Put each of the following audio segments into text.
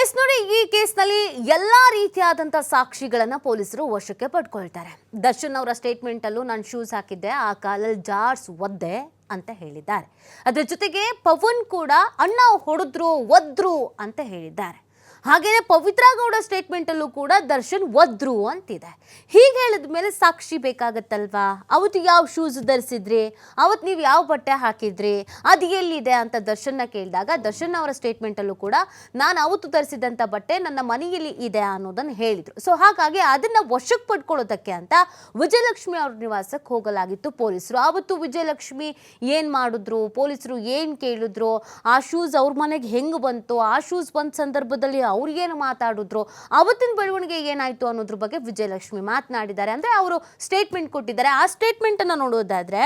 S ನೋಡಿ, ಈ ಕೇಸ್ನಲ್ಲಿ ಎಲ್ಲಾ ರೀತಿಯಾದಂಥ ಸಾಕ್ಷಿಗಳನ್ನು ಪೊಲೀಸರು ವಶಕ್ಕೆ ಪಡ್ಕೊಳ್ತಾರೆ. ದರ್ಶನ್ ಅವರ ಸ್ಟೇಟ್ಮೆಂಟಲ್ಲೂ ನಾನು ಶೂಸ್ ಹಾಕಿದ್ದೆ, ಆ ಕಾಲಲ್ಲಿ ಜಾರ್ಸ್ ಒದ್ದೆ ಅಂತ ಹೇಳಿದ್ದಾರೆ. ಅದರ ಜೊತೆಗೆ ಪವನ್ ಕೂಡ ಅಣ್ಣ ಹೊಡೆದ್ರು, ಒದ್ರು ಅಂತ ಹೇಳಿದ್ದಾರೆ. ಹಾಗೇನೆ ಪವಿತ್ರ ಗೌಡ ಸ್ಟೇಟ್ಮೆಂಟ್ ಕೂಡ ದರ್ಶನ್ ಒದ್ರು ಅಂತಿದೆ. ಹೀಗೆ ಹೇಳಿದ ಮೇಲೆ ಸಾಕ್ಷಿ ಬೇಕಾಗತ್ತಲ್ವಾ? ಅವತ್ತು ಯಾವ ಶೂಸ್ ಧರಿಸಿದ್ರಿ? ಅವತ್ತು ನೀವು ಯಾವ ಬಟ್ಟೆ ಹಾಕಿದ್ರಿ? ಅದು ಎಲ್ಲಿದೆ ಅಂತ ದರ್ಶನ್ನ ಕೇಳಿದಾಗ ದರ್ಶನ್ ಅವರ ಸ್ಟೇಟ್ಮೆಂಟ್ ಅಲ್ಲೂ ಕೂಡ ನಾನು ಅವತ್ತು ಧರಿಸಿದಂಥ ಬಟ್ಟೆ ನನ್ನ ಮನೆಯಲ್ಲಿ ಇದೆ ಅನ್ನೋದನ್ನು ಹೇಳಿದರು. ಸೊ ಹಾಗಾಗಿ ಅದನ್ನ ವಶಕ್ಕೆ ಪಡ್ಕೊಳ್ಳೋದಕ್ಕೆ ಅಂತ ವಿಜಯಲಕ್ಷ್ಮಿ ಅವ್ರ ನಿವಾಸಕ್ಕೆ ಹೋಗಲಾಗಿತ್ತು ಪೊಲೀಸರು. ಆವತ್ತು ವಿಜಯಲಕ್ಷ್ಮಿ ಏನು ಮಾಡಿದ್ರು? ಪೊಲೀಸರು ಏನು ಕೇಳಿದ್ರು? ಆ ಶೂಸ್ ಅವ್ರ ಮನೆಗೆ ಹೆಂಗೆ ಬಂತು? ಆ ಶೂಸ್ ಬಂದ ಸಂದರ್ಭದಲ್ಲಿ ಅವ್ರಿಗೇನು ಮಾತಾಡಿದ್ರು, ಅವತ್ತಿನ ಬೆಳವಣಿಗೆ ಏನಾಯಿತು ಅನ್ನೋದ್ರ ಬಗ್ಗೆ ವಿಜಯಲಕ್ಷ್ಮಿ ಮಾತನಾಡಿದ್ದಾರೆ. ಅಂದರೆ ಅವರು ಸ್ಟೇಟ್ಮೆಂಟ್ ಕೊಟ್ಟಿದ್ದಾರೆ. ಆ ಸ್ಟೇಟ್ಮೆಂಟನ್ನು ನೋಡೋದಾದರೆ,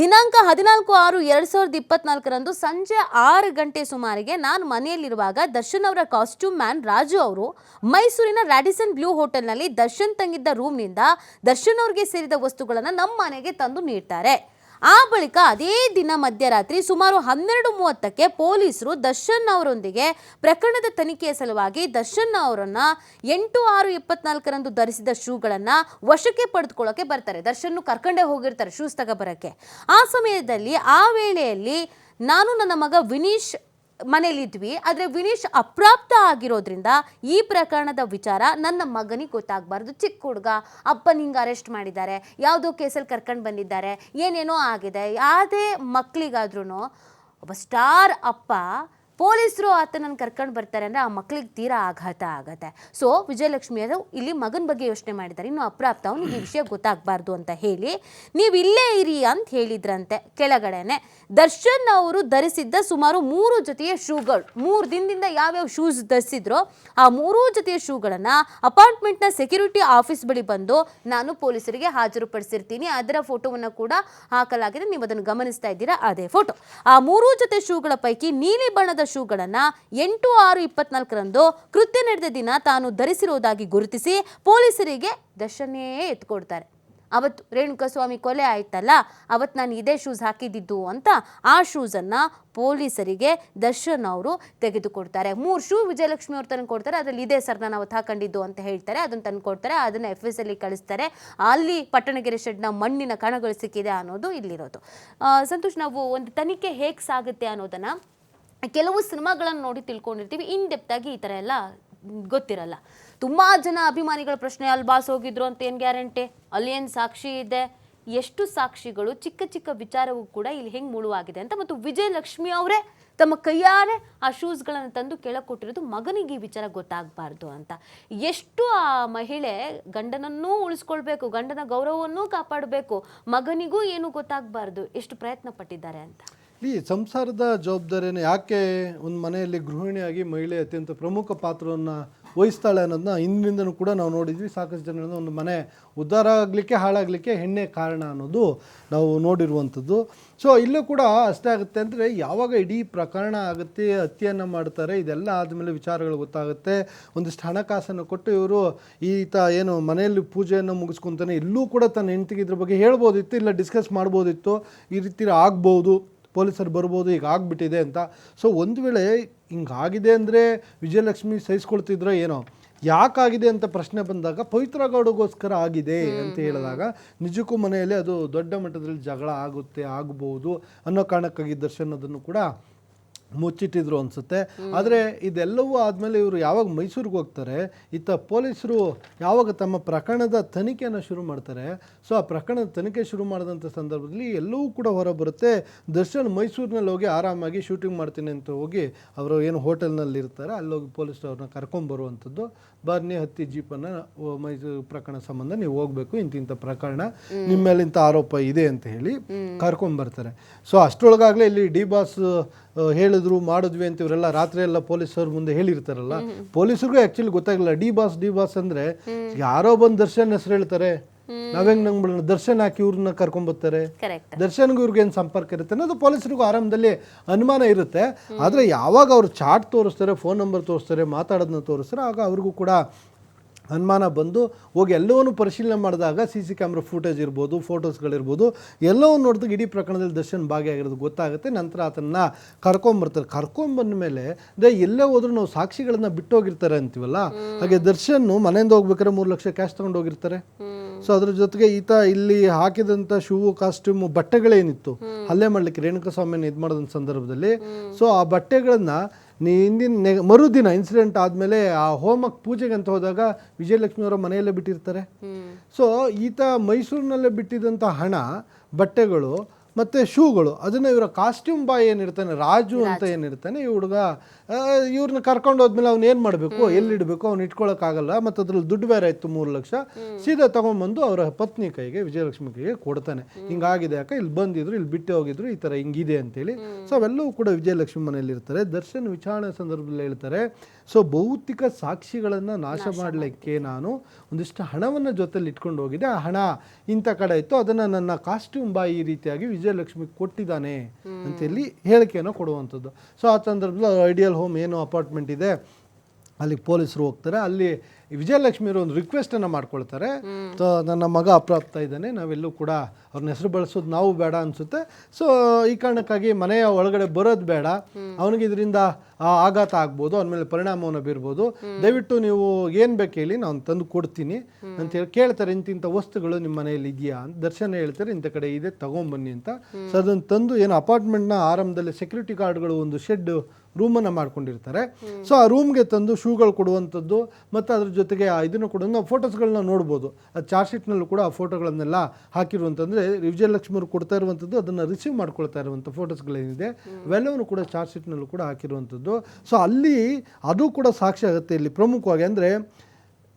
ದಿನಾಂಕ ಹದಿನಾಲ್ಕು ಆರು ಎರಡು ಸಾವಿರದ ಇಪ್ಪತ್ನಾಲ್ಕರಂದು ಸಂಜೆ ಆರು ಗಂಟೆ ಸುಮಾರಿಗೆ ನಾನು ಮನೆಯಲ್ಲಿರುವಾಗ ದರ್ಶನ್ ಅವರ ಕಾಸ್ಟ್ಯೂಮ್ ಮ್ಯಾನ್ ರಾಜು ಅವರು ಮೈಸೂರಿನ ರ್ಯಾಡಿಸನ್ ಬ್ಲೂ ಹೋಟೆಲ್ನಲ್ಲಿ ದರ್ಶನ್ ತಂಗಿದ್ದ ರೂಮ್ನಿಂದ ದರ್ಶನ್ ಅವ್ರಿಗೆ ಸೇರಿದ ವಸ್ತುಗಳನ್ನು ನಮ್ಮ ಮನೆಗೆ ತಂದು ನೀಡ್ತಾರೆ. ಆ ಬಳಿಕ ಅದೇ ದಿನ ಮಧ್ಯರಾತ್ರಿ ಸುಮಾರು ಹನ್ನೆರಡು ಮೂವತ್ತಕ್ಕೆ ಪೊಲೀಸರು ದರ್ಶನ್ ಅವರೊಂದಿಗೆ ಪ್ರಕರಣದ ತನಿಖೆಯ ಸಲುವಾಗಿ ದರ್ಶನ್ ಅವರನ್ನ ಎಂಟು ಆರು ಇಪ್ಪತ್ನಾಲ್ಕರಂದು ಧರಿಸಿದ ಶೂಗಳನ್ನ ವಶಕ್ಕೆ ಪಡೆದುಕೊಳ್ಳೋಕೆ ಬರ್ತಾರೆ. ದರ್ಶನ್ ಕರ್ಕೊಂಡೇ ಹೋಗಿರ್ತಾರೆ ಶೂಸ್ ತಗೊಬರಕ್ಕೆ. ಆ ಸಮಯದಲ್ಲಿ ಆ ವೇಳೆಯಲ್ಲಿ ನಾನು ನನ್ನ ಮಗ ವಿನೀಶ್ ಮನೇಲಿದ್ವಿ, ಆದರೆ ವಿನೀಶ್ ಅಪ್ರಾಪ್ತ ಆಗಿರೋದ್ರಿಂದ ಈ ಪ್ರಕರಣದ ವಿಚಾರ ನನ್ನ ಮಗನಿಗೆ ಗೊತ್ತಾಗಬಾರ್ದು. ಚಿಕ್ಕ ಹುಡುಗ, ಅಪ್ಪನ ಹಿಂಗೆ ಅರೆಸ್ಟ್ ಮಾಡಿದ್ದಾರೆ, ಯಾವುದೋ ಕೇಸಲ್ಲಿ ಕರ್ಕೊಂಡು ಬಂದಿದ್ದಾರೆ, ಏನೇನೋ ಆಗಿದೆ. ಯಾವುದೇ ಮಕ್ಕಳಿಗಾದ್ರೂ ಒಬ್ಬ ಸ್ಟಾರ್ ಅಪ್ಪ ಪೊಲೀಸರು ಆತನನ್ನು ಕರ್ಕೊಂಡು ಬರ್ತಾರೆ ಅಂದರೆ ಆ ಮಕ್ಕಳಿಗೆ ತೀರಾ ಆಘಾತ ಆಗುತ್ತೆ. ಸೊ ವಿಜಯಲಕ್ಷ್ಮಿ ಅವರು ಇಲ್ಲಿ ಮಗನ ಬಗ್ಗೆ ಯೋಚನೆ ಮಾಡಿದ್ದಾರೆ. ಇನ್ನು ಅಪ್ರಾಪ್ತ ಅವನಿಗೆ ಈ ವಿಷಯ ಗೊತ್ತಾಗಬಾರ್ದು ಅಂತ ಹೇಳಿ, ನೀವು ಇಲ್ಲೇ ಇರಿ ಅಂತ ಹೇಳಿದ್ರಂತೆ ಕೆಳಗಡೆನೆ. ದರ್ಶನ್ ಅವರು ಧರಿಸಿದ್ದ ಸುಮಾರು ಮೂರು ಜೊತೆಯ ಶೂಗಳು, ಮೂರು ದಿನದಿಂದ ಯಾವ್ಯಾವ ಶೂಸ್ ಧರಿಸಿದ್ರೋ ಆ ಮೂರೂ ಜೊತೆಯ ಶೂಗಳನ್ನು ಅಪಾರ್ಟ್ಮೆಂಟ್ನ ಸೆಕ್ಯೂರಿಟಿ ಆಫೀಸ್ ಬಳಿ ಬಂದು ನಾನು ಪೊಲೀಸರಿಗೆ ಹಾಜರುಪಡಿಸಿರ್ತೀನಿ. ಅದರ ಫೋಟೋವನ್ನು ಕೂಡ ಹಾಕಲಾಗಿದೆ. ನೀವು ಅದನ್ನು ಗಮನಿಸ್ತಾ ಇದ್ದೀರಾ? ಅದೇ ಫೋಟೋ. ಆ ಮೂರೂ ಜೊತೆ ಶೂಗಳ ಪೈಕಿ ನೀಲಿ ಬಣ್ಣದ ಶೂಗಳನ್ನು ಎಂಟು ಆರು ಇಪ್ಪತ್ನಾಲ್ಕರಂದು ಕೃತ್ಯ ನಡೆದ ದಿನ ತಾನು ಧರಿಸಿರುವುದಾಗಿ ಗುರುತಿಸಿ ಪೊಲೀಸರಿಗೆ ದರ್ಶನೇ ಎತ್ಕೊಡ್ತಾರೆ. ಅವತ್ತು ರೇಣುಕಸ್ವಾಮಿ ಕೊಲೆ ಆಯ್ತಲ್ಲ, ಅವತ್ತು ನಾನು ಇದೇ ಶೂಸ್ ಹಾಕಿದ್ದಿದ್ದು ಅಂತ ಆ ಶೂಸನ್ನು ಪೊಲೀಸರಿಗೆ ದರ್ಶನ್ ಅವರು ತೆಗೆದುಕೊಡ್ತಾರೆ. ಮೂರು ಶೂ ವಿಜಯಲಕ್ಷ್ಮಿ ಅವ್ರು ತಂದು ಕೊಡ್ತಾರೆ, ಅದರಲ್ಲಿ ಇದೇ ಸರ್ ನಾನು ಅವತ್ತು ಹಾಕೊಂಡಿದ್ದು ಅಂತ ಹೇಳ್ತಾರೆ, ಅದನ್ನು ತಂದು ಕೊಡ್ತಾರೆ, ಅದನ್ನು ಎಫ್ ಎಸ್ ಅಲ್ಲಿ ಕಳಿಸ್ತಾರೆ. ಅಲ್ಲಿ ಪಟ್ಟಣಗೆರೆ ಶೆಡ್ನ ಮಣ್ಣಿನ ಕಣಗಳು ಸಿಕ್ಕಿದೆ ಅನ್ನೋದು ಇಲ್ಲಿರೋದು. ಸಂತೋಷ್, ನಾವು ಒಂದು ತನಿಖೆ ಹೇಗೆ ಸಾಗುತ್ತೆ ಅನ್ನೋದನ್ನು ಕೆಲವು ಸಿನಿಮಾಗಳನ್ನು ನೋಡಿ ತಿಳ್ಕೊಂಡಿರ್ತೀವಿ, ಇನ್ ಡೆಪ್ತಾಗಿ ಈ ಥರ ಎಲ್ಲ ಗೊತ್ತಿರಲ್ಲ. ತುಂಬ ಜನ ಅಭಿಮಾನಿಗಳ ಪ್ರಶ್ನೆ, ಅಲ್ಲಿ ಬಾಸ್ ಹೋಗಿದ್ರು ಅಂತ ಏನು ಗ್ಯಾರಂಟಿ? ಅಲ್ಲಿ ಏನು ಸಾಕ್ಷಿ ಇದೆ? ಎಷ್ಟು ಸಾಕ್ಷಿಗಳು? ಚಿಕ್ಕ ಚಿಕ್ಕ ವಿಚಾರವೂ ಕೂಡ ಇಲ್ಲಿ ಹೆಂಗೆ ಮುಳುವಾಗಿದೆ ಅಂತ ಮತ್ತು ವಿಜಯಲಕ್ಷ್ಮಿ ಅವರೇ ತಮ್ಮ ಕೈಯಾರೆ ಆ ಶೂಸ್ಗಳನ್ನು ತಂದು ಕೆಳಗೆ ಮಗನಿಗೆ ಈ ವಿಚಾರ ಗೊತ್ತಾಗಬಾರ್ದು ಅಂತ. ಎಷ್ಟು ಆ ಮಹಿಳೆ ಗಂಡನನ್ನೂ ಉಳಿಸ್ಕೊಳ್ಬೇಕು, ಗಂಡನ ಗೌರವವನ್ನೂ ಕಾಪಾಡಬೇಕು, ಮಗನಿಗೂ ಏನು ಗೊತ್ತಾಗಬಾರ್ದು, ಎಷ್ಟು ಪ್ರಯತ್ನ ಪಟ್ಟಿದ್ದಾರೆ ಅಂತ. ಈ ಸಂಸಾರದ ಜವಾಬ್ದಾರಿಯನ್ನು ಯಾಕೆ ಒಂದು ಮನೆಯಲ್ಲಿ ಗೃಹಿಣಿಯಾಗಿ ಮಹಿಳೆ ಅತ್ಯಂತ ಪ್ರಮುಖ ಪಾತ್ರವನ್ನು ವಹಿಸ್ತಾಳೆ ಅನ್ನೋದನ್ನ ಹಿಂದಿನಿಂದನೂ ಕೂಡ ನಾವು ನೋಡಿದ್ವಿ. ಸಾಕಷ್ಟು ಜನರಿಂದ ಒಂದು ಮನೆ ಉದ್ಧಾರ ಆಗಲಿಕ್ಕೆ, ಹಾಳಾಗಲಿಕ್ಕೆ ಹೆಣ್ಣೆ ಕಾರಣ ಅನ್ನೋದು ನಾವು ನೋಡಿರುವಂಥದ್ದು. ಸೊ ಇಲ್ಲೂ ಕೂಡ ಅಷ್ಟೇ ಆಗುತ್ತೆ ಅಂದರೆ ಯಾವಾಗ ಇಡೀ ಪ್ರಕರಣ ಆಗುತ್ತೆ, ಹತ್ಯೆಯನ್ನು ಮಾಡ್ತಾರೆ, ಇದೆಲ್ಲ ಆದಮೇಲೆ ವಿಚಾರಗಳು ಗೊತ್ತಾಗುತ್ತೆ. ಒಂದಿಷ್ಟು ಹಣಕಾಸನ್ನು ಕೊಟ್ಟು ಇವರು ಈತ ಏನು ಮನೆಯಲ್ಲಿ ಪೂಜೆಯನ್ನು ಮುಗಿಸ್ಕೊತಾನೆ ಇಲ್ಲೂ ಕೂಡ ತನ್ನ ಹೆಂಡತಿಗೆ ಇದ್ರ ಬಗ್ಗೆ ಹೇಳ್ಬೋದಿತ್ತು, ಇಲ್ಲ ಡಿಸ್ಕಸ್ ಮಾಡ್ಬೋದಿತ್ತು, ಈ ರೀತಿ ಆಗ್ಬೋದು. ಪೊಲೀಸರು ಬರ್ಬೋದು ಈಗ ಆಗಿಬಿಟ್ಟಿದೆ ಅಂತ. ಸೊ ಒಂದು ವೇಳೆ ಹಿಂಗಾಗಿದೆ ಅಂದರೆ ವಿಜಯಲಕ್ಷ್ಮಿ ಸಹಿಸ್ಕೊಳ್ತಿದ್ರೆ ಏನೋ ಯಾಕಾಗಿದೆ ಅಂತ ಪ್ರಶ್ನೆ ಬಂದಾಗ ಪವಿತ್ರ ಗೌಡಗೋಸ್ಕರ ಆಗಿದೆ ಅಂತ ಹೇಳಿದಾಗ ನಿಜಕ್ಕೂ ಮನೆಯಲ್ಲಿ ಅದು ದೊಡ್ಡ ಮಟ್ಟದಲ್ಲಿ ಜಗಳ ಆಗುತ್ತೆ ಆಗಬಹುದು ಅನ್ನೋ ಕಾರಣಕ್ಕಾಗಿ ದರ್ಶನ್ ಅದನ್ನು ಕೂಡ ಮುಚ್ಚಿಟ್ಟಿದ್ರು ಅನಿಸುತ್ತೆ. ಆದರೆ ಇದೆಲ್ಲವೂ ಆದಮೇಲೆ ಇವರು ಯಾವಾಗ ಮೈಸೂರಿಗೆ ಹೋಗ್ತಾರೆ ಇತ್ತ ಪೊಲೀಸರು ಯಾವಾಗ ತಮ್ಮ ಪ್ರಕರಣದ ತನಿಖೆಯನ್ನು ಶುರು ಮಾಡ್ತಾರೆ ಸೊ ಆ ಪ್ರಕರಣದ ತನಿಖೆ ಶುರು ಮಾಡಿದಂಥ ಸಂದರ್ಭದಲ್ಲಿ ಎಲ್ಲವೂ ಕೂಡ ಹೊರ ಬರುತ್ತೆ ದರ್ಶನ್ ಮೈಸೂರಿನಲ್ಲಿ ಹೋಗಿ ಆರಾಮಾಗಿ ಶೂಟಿಂಗ್ ಮಾಡ್ತೀನಿ ಅಂತ ಹೋಗಿ ಅವರು ಏನು ಹೋಟೆಲ್ನಲ್ಲಿ ಇರ್ತಾರೆ ಅಲ್ಲೋಗಿ ಪೊಲೀಸ್ ಅವ್ರನ್ನ ಕರ್ಕೊಂಬರುವಂಥದ್ದು ಬನ್ನಿ ಹತ್ತಿ ಜೀಪನ್ನು ಮೈಸೂರು ಪ್ರಕರಣ ಸಂಬಂಧ ನೀವು ಹೋಗಬೇಕು ಇಂತಿಂಥ ಪ್ರಕರಣ ನಿಮ್ಮ ಮೇಲೆ ಇಂಥ ಆರೋಪ ಇದೆ ಅಂತ ಹೇಳಿ ಕರ್ಕೊಂಬರ್ತಾರೆ ಸೊ ಅಷ್ಟರೊಳಗಾಗಲೇ ಇಲ್ಲಿ ಡಿ ಬಾಸ್ ಆ, ಹೇಳಿದ್ರು ಮಾಡಿದ್ವಿ ಅಂತ ಇವರೆಲ್ಲ ರಾತ್ರಿ ಎಲ್ಲ ಪೊಲೀಸರು ಮುಂದೆ ಹೇಳಿರ್ತಾರಲ್ಲ ಪೊಲೀಸರಿಗೂ ಆ್ಯಕ್ಚುಲಿ ಗೊತ್ತಾಗಲ್ಲ. ಡಿ ಬಾಸ್ ಡಿ ಬಾಸ್ ಅಂದ್ರೆ ಯಾರೋ ಬಂದು ದರ್ಶನ್ ಹೆಸರು ಹೇಳ್ತಾರೆ. ನಾವೆಂಗ್ ನಂಗೆ ದರ್ಶನ್ ಹಾಕಿ ಇವ್ರನ್ನ ಕರ್ಕೊಂಬರ್ತಾರೆ ಕರೆಕ್ಟ್ ದರ್ಶನ್ಗೂ ಇವ್ರಿಗೆ ಏನು ಸಂಪರ್ಕ ಇರುತ್ತೆ ಅನ್ನೋದು ಪೊಲೀಸರಿಗೂ ಆರಂಭದಲ್ಲಿ ಅನುಮಾನ ಇರುತ್ತೆ. ಆದರೆ ಯಾವಾಗ ಅವ್ರು ಚಾಟ್ ತೋರಿಸ್ತಾರೆ ಫೋನ್ ನಂಬರ್ ತೋರಿಸ್ತಾರೆ ಮಾತಾಡೋದನ್ನ ತೋರಿಸ್ತಾರೆ ಆಗ ಅವ್ರಿಗೂ ಕೂಡ ಅನುಮಾನ ಬಂದು ಹೋಗಿ ಎಲ್ಲವನ್ನೂ ಪರಿಶೀಲನೆ ಮಾಡಿದಾಗ ಸಿ ಸಿ ಕ್ಯಾಮ್ರಾ ಫುಟೇಜ್ ಇರ್ಬೋದು, ಫೋಟೋಸ್ಗಳಿರ್ಬೋದು ಎಲ್ಲವೂ ನೋಡಿದಾಗ ಇಡೀ ಪ್ರಕರಣದಲ್ಲಿ ದರ್ಶನ್ ಭಾಗಿಯಾಗಿರೋದು ಗೊತ್ತಾಗುತ್ತೆ. ನಂತರ ಅದನ್ನು ಕರ್ಕೊಂಬರ್ತಾರೆ ಕರ್ಕೊಂಬಂದ ಮೇಲೆ ಅದೇ ಎಲ್ಲೇ ಹೋದ್ರೂ ನಾವು ಸಾಕ್ಷಿಗಳನ್ನ ಬಿಟ್ಟೋಗಿರ್ತಾರೆ ಅಂತೀವಲ್ಲ? ಹಾಗೆ ದರ್ಶನ್ ಮನೆಯಿಂದ ಹೋಗ್ಬೇಕಾದ್ರೆ ಮೂರು ಲಕ್ಷ ಕ್ಯಾಶ್ ತೊಗೊಂಡು ಹೋಗಿರ್ತಾರೆ. ಸೊ ಅದ್ರ ಜೊತೆಗೆ ಈತ ಇಲ್ಲಿ ಹಾಕಿದಂಥ ಶೂ ಕಾಸ್ಟ್ಯೂಮ್ ಬಟ್ಟೆಗಳೇನಿತ್ತು? ಹಲ್ಲೆ ಮಾಡ್ಲಿಕ್ಕೆ ರೇಣುಕಾಸ್ವಾಮಿಯನ್ನು ಇದು ಮಾಡಿದ ಸಂದರ್ಭದಲ್ಲಿ. ಸೊ ಆ ಬಟ್ಟೆಗಳನ್ನ ನೀ ಹಿಂದಿನ ನೆ ಮರುದಿನ ಇನ್ಸಿಡೆಂಟ್ ಆದಮೇಲೆ ಆ ಹೋಮಕ್ಕೆ ಪೂಜೆಗೆ ಅಂತ ಹೋದಾಗ ವಿಜಯಲಕ್ಷ್ಮಿಯವರ ಮನೆಯಲ್ಲೇ ಬಿಟ್ಟಿರ್ತಾರೆ. ಸೊ ಈತ ಮೈಸೂರಿನಲ್ಲೇ ಬಿಟ್ಟಿದ್ದಂಥ ಹಣ ಬಟ್ಟೆಗಳು ಮತ್ತು ಶೂಗಳು. ಅದನ್ನು ಇವರ ಕಾಸ್ಟ್ಯೂಮ್ ಬಾಯ್ ಏನಿರ್ತಾನೆ ರಾಜು ಅಂತ ಏನಿರ್ತಾನೆ ಈ ಹುಡುಗ ಇವ್ರನ್ನ ಕರ್ಕೊಂಡು ಹೋದ್ಮೇಲೆ ಅವ್ನು ಏನು ಮಾಡಬೇಕು ಎಲ್ಲಿಡಬೇಕು ಅವ್ನು ಇಟ್ಕೊಳ್ಳೋಕ್ಕಾಗಲ್ಲ ಮತ್ತು ಅದ್ರಲ್ಲಿ ದುಡ್ಡು ಬೇರೆ ಇತ್ತು ಮೂರು ಲಕ್ಷ. ಸೀದಾ ತೊಗೊಂಬಂದು ಅವರ ಪತ್ನಿ ಕೈಗೆ ವಿಜಯಲಕ್ಷ್ಮಿ ಕೈಗೆ ಕೊಡ್ತಾನೆ ಹಿಂಗಾಗಿದೆ ಯಾಕೆ ಇಲ್ಲಿ ಬಂದಿದ್ರು ಇಲ್ಲಿ ಬಿಟ್ಟು ಹೋಗಿದ್ರು ಈ ಥರ ಹಿಂಗಿದೆ ಅಂತೇಳಿ. ಸೊ ಅವೆಲ್ಲವೂ ಕೂಡ ವಿಜಯಲಕ್ಷ್ಮಿ ಮನೆಯಲ್ಲಿ ಇರ್ತಾರೆ. ದರ್ಶನ್ ವಿಚಾರಣೆ ಸಂದರ್ಭದಲ್ಲಿ ಹೇಳ್ತಾರೆ ಸೊ ಭೌತಿಕ ಸಾಕ್ಷಿಗಳನ್ನು ನಾಶ ಮಾಡಲಿಕ್ಕೆ ನಾನು ಒಂದಿಷ್ಟು ಹಣವನ್ನು ಜೊತೆಲಿ ಇಟ್ಕೊಂಡು ಹೋಗಿದ್ದೆ ಆ ಹಣ ಇಂಥ ಕಡೆ ಇತ್ತು ಅದನ್ನು ನನ್ನ ಕಾಸ್ಟ್ಯೂಮ್ ಬಾಯಿ ಈ ರೀತಿಯಾಗಿ ವಿಜಯಲಕ್ಷ್ಮಿ ಕೊಟ್ಟಿದ್ದಾನೆ ಅಂತೇಳಿ ಹೇಳಿಕೆಯನ್ನು ಕೊಡುವಂಥದ್ದು. ಸೊ ಆ ಸಂದರ್ಭದಲ್ಲಿ ಐಡಿಯಲ್ ಹೋಮ್ ಏನು ಅಪಾರ್ಟ್ಮೆಂಟ್ ಇದೆ. ಅಲ್ಲಿ ಪೊಲೀಸರು ಹೋಗ್ತಾರೆ. ಅಲ್ಲಿ ವಿಜಯಲಕ್ಷ್ಮಿಯವರು ಒಂದು ರಿಕ್ವೆಸ್ಟನ್ನು ಮಾಡ್ಕೊಳ್ತಾರೆ. ಸೊ ನನ್ನ ಮಗ ಅಪ್ರಾಪ್ತ ಇದ್ದಾನೆ. ನಾವೆಲ್ಲೂ ಕೂಡ ಅವ್ರನ್ನ ಹೆಸರು ಬಳಸೋದು ನಾವು ಬೇಡ ಅನಿಸುತ್ತೆ. ಸೊ ಈ ಕಾರಣಕ್ಕಾಗಿ ಮನೆಯ ಒಳಗಡೆ ಬರೋದು ಬೇಡ. ಅವನಿಗೆ ಇದರಿಂದ ಆಘಾತ ಆಗ್ಬೋದು. ಅವನ ಮೇಲೆ ಪರಿಣಾಮವನ್ನು ಬೀರ್ಬೋದು. ದಯವಿಟ್ಟು ನೀವು ಏನು ಬೇಕು ಹೇಳಿ ನಾನು ತಂದು ಕೊಡ್ತೀನಿ. ಅಂತ ಹೇಳಿ ಕೇಳ್ತಾರೆ ಇಂತಿಂಥ ವಸ್ತುಗಳು ನಿಮ್ಮ ಮನೆಯಲ್ಲಿ ಇದೆಯಾ? ಅಂತ ದರ್ಶನ ಹೇಳ್ತಾರೆ ಇಂಥ ಕಡೆ ಇದೆ ತಗೊಂಬನ್ನಿ ಅಂತ. ಸೊ ಅದನ್ನು ತಂದು ಏನು ಅಪಾರ್ಟ್ಮೆಂಟ್ನ ಆರಂಭದಲ್ಲಿ ಸೆಕ್ಯೂರಿಟಿ ಗಾರ್ಡ್ಗಳು ಒಂದು ಶೆಡ್ ರೂಮನ್ನು ಮಾಡ್ಕೊಂಡಿರ್ತಾರೆ. ಸೊ ಆ ರೂಮ್ಗೆ ತಂದು ಶೂಗಳು ಕೊಡುವಂಥದ್ದು ಮತ್ತು ಅದ್ರ ಜೊತೆಗೆ ಆ ಇದನ್ನು ಕೂಡ ನಾವು ಫೋಟೋಸ್ಗಳನ್ನ ನೋಡ್ಬೋದು. ಆ ಚಾರ್ಜ್ ಶೀಟ್ನಲ್ಲೂ ಕೂಡ ಆ ಫೋಟೋಗಳನ್ನೆಲ್ಲ ಹಾಕಿರುವಂತಂದರೆ ವಿಜಯಲಕ್ಷ್ಮಿ ಅವರು ಕೊಡ್ತಾ ಇರುವಂಥದ್ದು ಅದನ್ನು ರಿಸೀವ್ ಮಾಡ್ಕೊಳ್ತಾ ಇರುವಂಥ ಫೋಟೋಸ್ಗಳೇನಿದೆ ಅವೆಲ್ಲವನ್ನು ಕೂಡ ಚಾರ್ಜ್ ಶೀಟ್ನಲ್ಲೂ ಕೂಡ ಹಾಕಿರುವಂಥದ್ದು. ಸೊ ಅಲ್ಲಿ ಅದು ಕೂಡ ಸಾಕ್ಷಿ ಆಗುತ್ತೆ ಇಲ್ಲಿ ಪ್ರಮುಖವಾಗಿ. ಅಂದರೆ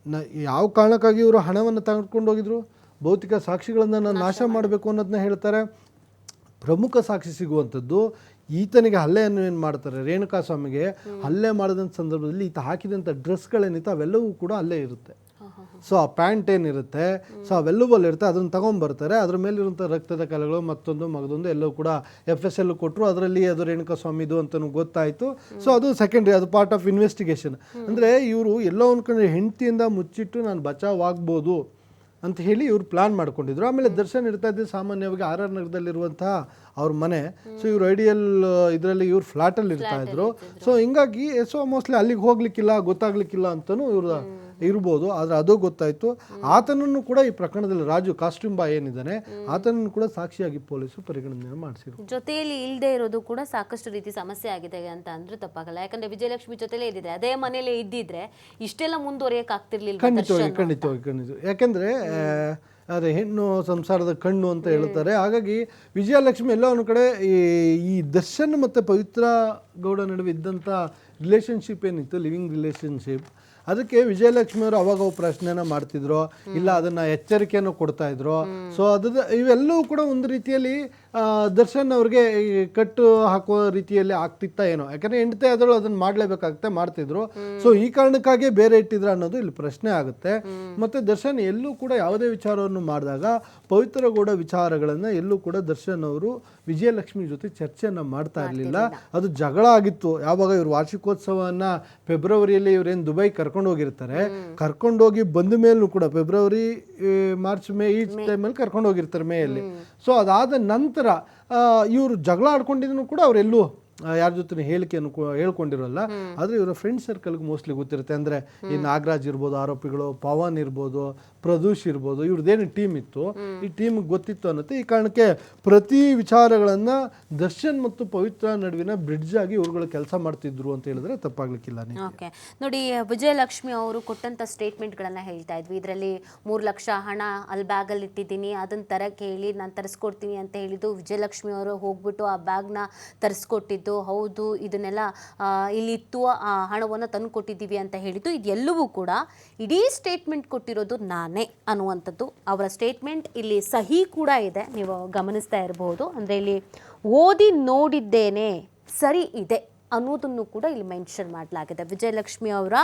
ನ ಯಾವ ಕಾರಣಕ್ಕಾಗಿ ಇವರು ಹಣವನ್ನು ತೆಗೆದುಕೊಂಡು ಹೋಗಿದ್ರು? ಭೌತಿಕ ಸಾಕ್ಷಿಗಳನ್ನು ನಾನು ನಾಶ ಮಾಡಬೇಕು ಅನ್ನೋದನ್ನ ಹೇಳ್ತಾರೆ. ಪ್ರಮುಖ ಸಾಕ್ಷಿ ಸಿಗುವಂಥದ್ದು ಈತನಿಗೆ ಹಲ್ಲೆಯನ್ನು ಏನು ಮಾಡ್ತಾರೆ ರೇಣುಕಾ ಸ್ವಾಮಿಗೆ ಹಲ್ಲೆ ಮಾಡಿದಂಥ ಸಂದರ್ಭದಲ್ಲಿ ಈತ ಹಾಕಿದಂಥ ಡ್ರೆಸ್ಗಳೇನಿತ್ತು ಅವೆಲ್ಲವೂ ಕೂಡ ಅಲ್ಲೇ ಇರುತ್ತೆ. ಸೊ ಆ ಪ್ಯಾಂಟ್ ಏನಿರುತ್ತೆ ಸೊ ಅವೆಲ್ಲವೂ ಅಲ್ಲಿರುತ್ತೆ ಅದನ್ನು ತಗೊಂಬರ್ತಾರೆ ಅದ್ರ ಮೇಲಿರುವಂಥ ರಕ್ತದ ಕಲೆಗಳು ಮತ್ತೊಂದು ಮಗದೊಂದು ಎಲ್ಲವೂ ಕೂಡ ಎಫ್ ಎಸ್ ಎಲ್ ಕೊಟ್ಟರು ಅದರಲ್ಲಿ ಅದು ರೇಣುಕಾ ಸ್ವಾಮಿದು ಅಂತಲೂ ಗೊತ್ತಾಯಿತು ಸೊ ಅದು ಸೆಕೆಂಡ್ರಿ ಅದು ಪಾರ್ಟ್ ಆಫ್ ಇನ್ವೆಸ್ಟಿಗೇಷನ್ ಅಂದರೆ ಇವರು ಎಲ್ಲೋ ಒಂದು ಕಡೆ ಹೆಂಡತಿಯಿಂದ ಮುಚ್ಚಿಟ್ಟು ನಾನು ಬಚಾವ್ ಆಗ್ಬೋದು ಅಂತ ಹೇಳಿ ಇವ್ರು ಪ್ಲಾನ್ ಮಾಡ್ಕೊಂಡಿದ್ರು. ಆಮೇಲೆ ದರ್ಶನ್ ಇರ್ತಾ ಇದ್ದು ಸಾಮಾನ್ಯವಾಗಿ ಆರ್ ಆರ್ ನಗರದಲ್ಲಿರುವಂತಹ ಅವ್ರ ಮನೆ. ಸೊ ಇವ್ರು ಐಡಿಯಲ್ ಇದರಲ್ಲಿ ಇವ್ರು ಫ್ಲಾಟಲ್ಲಿ ಇರ್ತಾ ಇದ್ರು. ಸೊ ಹಿಂಗಾಗಿ ಸೊ ಮೋಸ್ಟ್ಲಿ ಅಲ್ಲಿಗೆ ಹೋಗ್ಲಿಕ್ಕಿಲ್ಲ ಗೊತ್ತಾಗ್ಲಿಕ್ಕಿಲ್ಲ ಅಂತಲೂ ಇವ್ರ ಇರ್ಬೋದು ಆದರೆ ಅದು ಗೊತ್ತಾಯಿತು. ಆತನನ್ನು ಕೂಡ ಈ ಪ್ರಕರಣದಲ್ಲಿ ರಾಜು ಕಾಸ್ಟ್ಯೂಮ್ ಬಾಯ್ ಏನಿದ್ದಾನೆ ಆತನನ್ನು ಕೂಡ ಸಾಕ್ಷಿಯಾಗಿ ಪೊಲೀಸರು ಪರಿಗಣನೆ ಮಾಡಿಸಿದ್ರು. ಜೊತೆಯಲ್ಲಿ ಇಲ್ಲದೆ ಇರೋದು ಕೂಡ ಸಾಕಷ್ಟು ರೀತಿ ಸಮಸ್ಯೆ ಆಗಿದೆ ಅಂತ ಅಂದ್ರೂ ತಪ್ಪಾಗಲ್ಲ. ಯಾಕಂದ್ರೆ ವಿಜಯಲಕ್ಷ್ಮಿ ಜೊತೆಲೇ ಇದ್ದಿದ್ರೆ ಅದೇ ಮನೇಲಿ ಇದ್ದಿದ್ರೆ ಇಷ್ಟೆಲ್ಲ ಮುಂದುವರಿಯಕ್ಕೆ ಆಗ್ತಿರ್ಲಿಲ್ಲ ಖಂಡಿತವಾಗಿ ಖಂಡಿತವಾಗಿ ಖಂಡಿತ ಯಾಕೆಂದ್ರೆ ಅದೇ ಹೆಣ್ಣು ಸಂಸಾರದ ಕಣ್ಣು ಅಂತ ಹೇಳ್ತಾರೆ. ಹಾಗಾಗಿ ವಿಜಯಲಕ್ಷ್ಮಿ ಎಲ್ಲ ಒಂದು ಕಡೆ ಈ ಈ ದರ್ಶನ್ ಮತ್ತು ಪವಿತ್ರ ಗೌಡ ನಡುವೆ ಇದ್ದಂಥ ರಿಲೇಷನ್ಶಿಪ್ ಏನಿತ್ತು ಲಿವಿಂಗ್ ರಿಲೇಷನ್ಶಿಪ್ ಅದಕ್ಕೆ ವಿಜಯಲಕ್ಷ್ಮಿ ಅವರು ಅವಾಗ ಅವು ಪ್ರಶ್ನೆನ ಮಾಡ್ತಿದ್ರು. ಇಲ್ಲ ಅದನ್ನ ಎಚ್ಚರಿಕೆಯನ್ನು ಕೊಡ್ತಾ ಇದ್ರು. ಸೊ ಅದ ಇವೆಲ್ಲವೂ ಕೂಡ ಒಂದು ರೀತಿಯಲ್ಲಿ ದರ್ಶನ್ ಅವ್ರಿಗೆ ಕಟ್ಟು ಹಾಕುವ ರೀತಿಯಲ್ಲಿ ಆಗ್ತಿತ್ತ ಏನೋ. ಯಾಕಂದ್ರೆ ಹೆಂಡತಿ ಆದರೂ ಅದನ್ನ ಮಾಡ್ಲೇಬೇಕಾಗುತ್ತೆ ಮಾಡ್ತಿದ್ರು. ಸೊ ಈ ಕಾರಣಕ್ಕಾಗಿ ಬೇರೆ ಇಟ್ಟಿದ್ರ ಅನ್ನೋದು ಇಲ್ಲಿ ಪ್ರಶ್ನೆ ಆಗುತ್ತೆ. ಮತ್ತೆ ದರ್ಶನ್ ಎಲ್ಲೂ ಕೂಡ ಯಾವುದೇ ವಿಚಾರವನ್ನು ಮಾಡಿದಾಗ ಪವಿತ್ರಗೌಡ ವಿಚಾರಗಳನ್ನ ಎಲ್ಲೂ ಕೂಡ ದರ್ಶನ್ ಅವರು ವಿಜಯಲಕ್ಷ್ಮಿ ಜೊತೆ ಚರ್ಚೆಯನ್ನ ಮಾಡ್ತಾ ಇರಲಿಲ್ಲ. ಅದು ಜಗಳ ಆಗಿತ್ತು. ಯಾವಾಗ ಇವ್ರ ವಾರ್ಷಿಕೋತ್ಸವವನ್ನ ಫೆಬ್ರವರಿಯಲ್ಲಿ ಇವ್ರೇನು ದುಬೈ ಕರ್ಕೊಂಡು ಹೋಗಿರ್ತಾರೆ ಕರ್ಕೊಂಡು ಹೋಗಿ ಬಂದ ಮೇಲೂ ಕೂಡ ಫೆಬ್ರವರಿ ಮಾರ್ಚ್ ಮೇ ಈ ಟೈಮಲ್ಲಿ ಕರ್ಕೊಂಡು ಹೋಗಿರ್ತಾರೆ ಮೇಯಲ್ಲಿ ಸೊ ಅದಾದ ನಂತರ ಇವರು ಜಗಳ ಆಡ್ಕೊಂಡಿದ್ರು ಕೂಡ ಅವರೆಲ್ಲೂ ಯಾರ ಜೊತೆ ಹೇಳಿಕೆಯನ್ನು ಹೇಳ್ಕೊಂಡಿರಲ್ಲ. ಹೇಳ್ಕೊಂಡಿರೋಲ್ಲ ಆದರೆ ಇವರ ಫ್ರೆಂಡ್ ಸರ್ಕಲ್ಗೆ ಮೋಸ್ಟ್ಲಿ ಗೊತ್ತಿರುತ್ತೆ. ಅಂದರೆ ಈ ನಾಗರಾಜ್ ಇರ್ಬೋದು ಆರೋಪಿಗಳು ಪವನ್ ಇರ್ಬೋದು ಪ್ರದೂಷ್ ಇರ್ಬೋದು ಇವ್ರದ್ದೇನು ಟೀಮ್ ಇತ್ತು. ಈ ಟೀಮ್ಗೆ ಗೊತ್ತಿತ್ತು ಅನ್ನತ್ತೆ. ಈ ಕಾರಣಕ್ಕೆ ಪ್ರತಿ ವಿಚಾರಗಳನ್ನು ದರ್ಶನ್ ಮತ್ತು ಪವಿತ್ರ ನಡುವಿನ ಬ್ರಿಡ್ಜ್ ಆಗಿ ಇವ್ರುಗಳು ಕೆಲಸ ಮಾಡ್ತಿದ್ರು ಅಂತ ಹೇಳಿದ್ರೆ ತಪ್ಪಾಗ್ಲಿಕ್ಕಿಲ್ಲ ನೀವು ಓಕೆ. ನೋಡಿ ವಿಜಯಲಕ್ಷ್ಮಿ ಅವರು ಕೊಟ್ಟಂತ ಸ್ಟೇಟ್ಮೆಂಟ್ಗಳನ್ನ ಹೇಳ್ತಾ ಇದ್ವಿ. ಇದರಲ್ಲಿ ಮೂರು ಲಕ್ಷ ಹಣ ಅಲ್ಲಿ ಬ್ಯಾಗಲ್ಲಿ ಇಟ್ಟಿದ್ದೀನಿ. ಅದನ್ನ ತರಕ್ಕೆ ಹೇಳಿ ನಾನು ತರಿಸ್ಕೊಡ್ತೀನಿ ಅಂತ ಹೇಳಿದ್ದು ವಿಜಯಲಕ್ಷ್ಮಿ ಅವರು ಹೋಗ್ಬಿಟ್ಟು ಆ ಬ್ಯಾಗ್ನ ತರಿಸ್ಕೊಟ್ಟಿದ್ದು. ಹೌದು, ಇದನ್ನೆಲ್ಲ ಇಲ್ಲಿತ್ತು ಆ, ಹಣವನ್ನು ತಂದು ಕೊಟ್ಟಿದ್ದೀವಿ ಅಂತ ಹೇಳಿದ್ದು ಇದೆಲ್ಲವೂ ಕೂಡ ಇಡೀ ಸ್ಟೇಟ್ಮೆಂಟ್ ಕೊಟ್ಟಿರೋದು ನಾನೇ ಅನ್ನುವಂಥದ್ದು. ಅವರ ಸ್ಟೇಟ್ಮೆಂಟ್ ಇಲ್ಲಿ ಸಹಿ ಕೂಡ ಇದೆ. ನೀವು ಗಮನಿಸ್ತಾ ಇರಬಹುದು ಅಂದರೆ ಇಲ್ಲಿ ಓದಿ ನೋಡಿದ್ದೇನೆ, ಸರಿ ಇದೆ ಅನ್ನೋದನ್ನು ಕೂಡ ಇಲ್ಲಿ ಮೆನ್ಷನ್ ಮಾಡಲಾಗಿದೆ. ವಿಜಯಲಕ್ಷ್ಮಿ ಅವರ